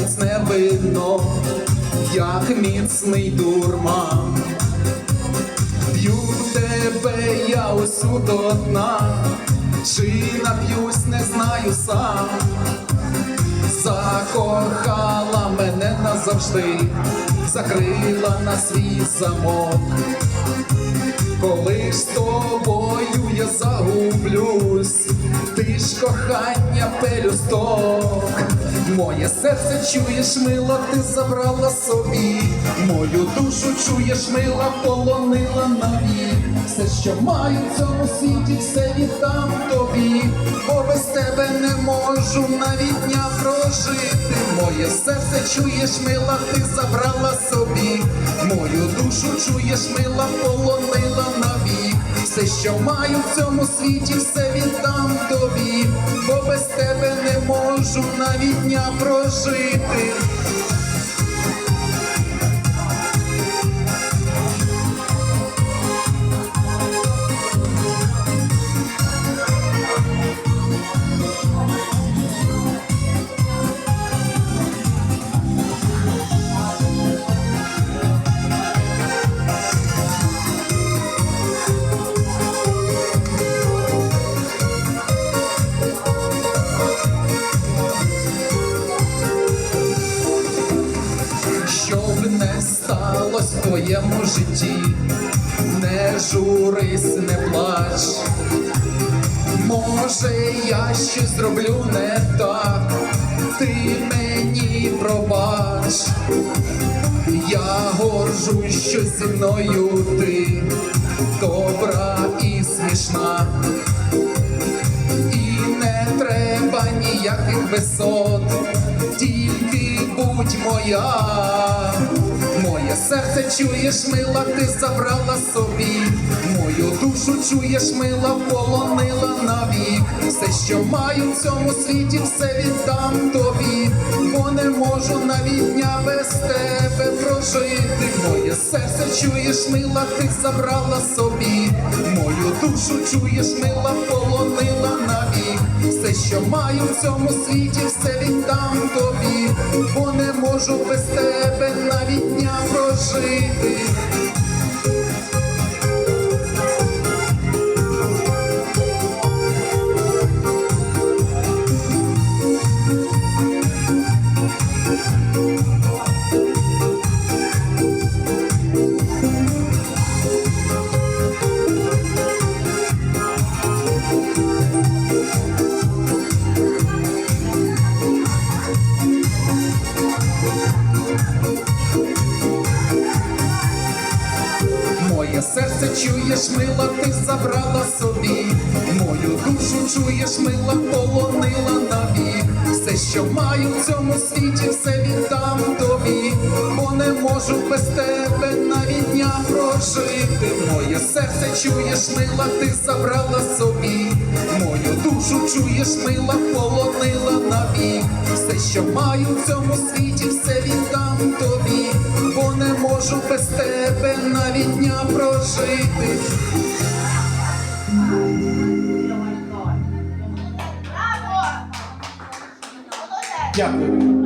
міцне видно, як міцний дурман. Б'ю тебе, я усюд одна, чи нап'юсь, не знаю сам. Закохала мене назавжди, закрила на свій замок. Коли ж з тобою я загублюсь, ти ж кохання пелюсток. Моє серце чуєш, мила, ти забрала собі, мою душу чуєш, мила, полонила навік. Все, що маю в цьому світі, все віддам тобі, бо без тебе не можу навіть дня прожити. Моє серце чуєш, мила, ти забрала собі, мою душу чуєш, мила, полонила. Все, що маю в цьому світі, все віддам тобі, бо без тебе не можу навіть дня прожити. Що б не сталося в твоєму житті, не журись, не плач. Може, я щось зроблю не так, ти мені пробач. Я горжусь, що зі мною ти добра і смішна. Ніяких висот, тільки будь моя. Моє серце чуєш, мила, ти забрала собі, мою душу чуєш, мила, полонила навік. Все, що маю в цьому світі, все віддам тобі, бо не можу навіть дня без тебе прожити. Моє серце чуєш, мила, ти забрала собі, мою душу чуєш, мила, полонила. Все, що маю в цьому світі, все віддам тобі, бо не можу без тебе навіть дня прожити. Чуєш, мила, ти забрала собі, мою душу чуєш, мила, полонила навік. Все, що маю в цьому світі, все віддам тобі, бо не можу без тебе навіть дня прожити. Моє серце чуєш, мила, ти забрала собі, мою душу чуєш, мила, полонила навік. Все, що маю в цьому світі, все віддам тобі, бо не можу без тебе Молодець! Дякую.